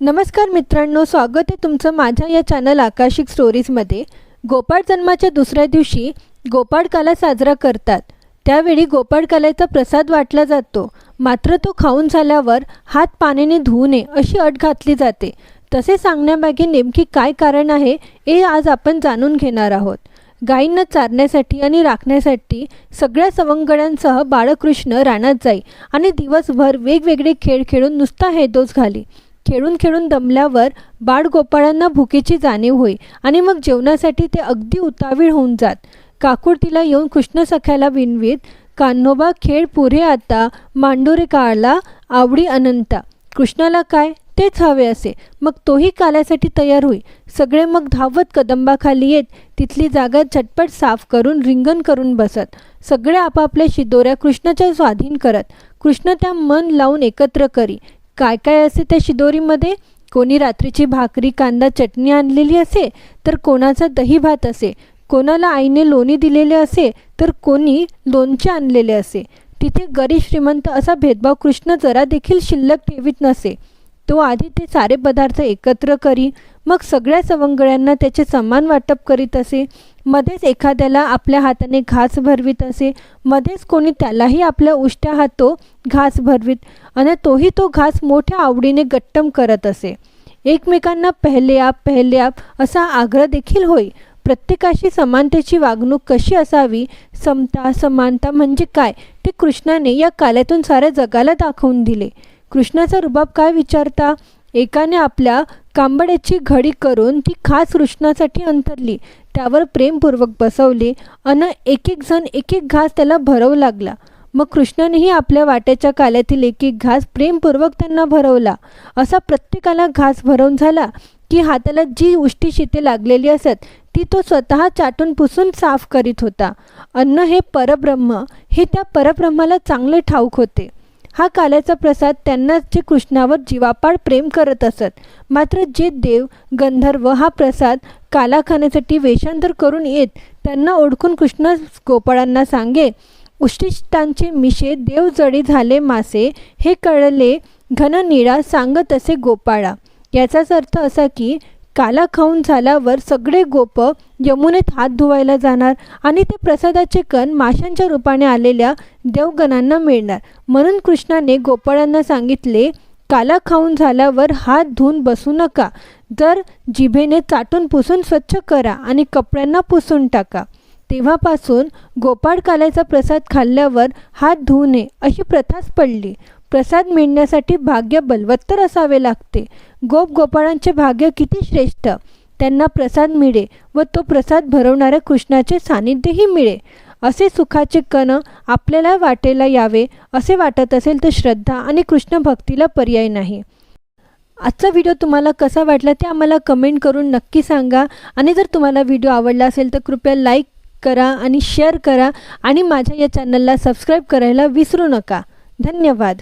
नमस्कार मित्रांनो स्वागत आहे तुमचं माझ्या या चॅनल आकाशिक स्टोरीजमध्ये गोपाळ जन्माच्या दुसऱ्या दिवशी गोपाळकाला साजरा करतात. त्यावेळी गोपाळकाल्याचा प्रसाद वाटला जातो. मात्र तो खाऊन झाल्यावर हात पाण्याने धुवू नये अशी अट घातली जाते. तसे सांगण्यामागे नेमकी काय कारण आहे हे आज आपण जाणून घेणार आहोत. गायींना चारण्यासाठी आणि राखण्यासाठी सगळ्या सवंगड्यांसह बाळकृष्ण रानात जाई आणि दिवसभर वेगवेगळे खेळ खेळून नुसता हेदोस घाली. खेळून खेळून दमल्यावर बाळ गोपाळांना भुकेची जाणीव होई आणि मग जेवणासाठी ते अगदी उतावीळ होऊन जात. काकुड तिला येऊन कृष्ण सख्याला विनवीत कान्होबा खेळ पुरे आता मांडोरे काळला आवडी अनंता. कृष्णाला काय? तेच हवे असे. मग तोही काल्यासाठी तयार होई. सगळे मग धावत कदंबाखाली येत तिथली जागा झटपट साफ करून रिंगण करून बसत. सगळे आपापल्या शिदोऱ्या कृष्णाच्या स्वाधीन करत. कृष्ण त्या मन लावून एकत्र करी. काय काय असे त्या शिदोरीमध्ये? कोणी रात्रीची भाकरी कांदा चटणी आणलेली असे तर कोणाचा दही भात असे. कोणाला आईने लोणी दिलेले असे तर कोणी लोणचे आणलेले असे. तिथे गरीब श्रीमंत असा भेदभाव कृष्ण जरा देखील शिल्लक ठेवीत नसे. तो आधी ते सारे पदार्थ एकत्र करी मग सगळ्या सवंगड्यांना त्याचे समान वाटप करीत असे. मध्येच एखाद्याला आपल्या हाताने घास भरवीत असे. मध्येच कोणी त्यालाही आपल्या उष्ट्या हातो घास भरवीत आणि तोही तो घास मोठ्या आवडीने गट्टम करत असे. एकमेकांना पहिले आप पहिले आप असा आग्रह देखील होई प्रत्येकाशी समानतेची वागणूक कशी असावी? समता समानता म्हणजे काय? ते कृष्णाने या काल्यातून साऱ्या जगाला दाखवून दिले. कृष्णाचा रुबाब काय विचारता? एकाने आपल्या कांबड्याची घडी करून ती खास कृष्णासाठी अंतरली. त्यावर प्रेमपूर्वक बसवले अन एक एक जण एक एक घास त्याला भरवू लागला. मग कृष्णानेही आपल्या वाट्याच्या काल्यातील एक एक घास प्रेमपूर्वक त्यांना भरवला. असा प्रत्येकाला घास भरवून झाला की हाताला जी उष्टी शिते लागलेली असत ती तो स्वतः चाटून पुसून साफ करीत होता. अन्न हे परब्रह्म हे त्या परब्रह्माला चांगले ठाऊक होते. हा काल्याचा प्रसाद त्यांना जे कृष्णावर जीवापाड प्रेम करत असत. मात्र जे देव गंधर्व हा प्रसाद काला खाण्यासाठी वेषांतर करून येत त्यांना ओळखून कृष्ण गोपाळांना सांगे उष्टिष्टांचे मिशे देव जडी झाले मासे हे कळले घन निळा सांगत असे गोपाळा. याचाच अर्थ असा की काला खाऊन झाल्यावर सगळे गोप यमुनेत हात धुवायला जाणार आणि ते प्रसादाचे कण माशांच्या रूपाने आलेल्या देवगणांना मिळणार. म्हणून कृष्णाने गोपाळांना सांगितले काला खाऊन झाल्यावर हात धुवून बसू नका. जर जिभेने चाटून पुसून स्वच्छ करा आणि कपड्यांना पुसून टाका. तेव्हापासून गोपाळकाल्याचा प्रसाद खाल्ल्यावर हात धुऊ नये अशी प्रथाच पडली. प्रसाद मिळण्यासाठी भाग्य बलवत्तर असावे लागते. गोप गोपाळांचे भाग्य किती श्रेष्ठ! त्यांना प्रसाद मिळे व तो प्रसाद भरवणाऱ्या कृष्णाचे सानिध्यही मिळे. असे सुखाचे कण आपल्याला वाटेला यावे असे वाटत असेल तर श्रद्धा आणि कृष्ण भक्तीला पर्याय नाही. आजचा व्हिडिओ तुम्हाला कसा वाटला ते आम्हाला कमेंट करून नक्की सांगा. आणि जर तुम्हाला व्हिडिओ आवडला असेल तर कृपया लाईक करा आणि शेअर करा. आणि माझ्या या चॅनलला सबस्क्राईब करायला विसरू नका. धन्यवाद.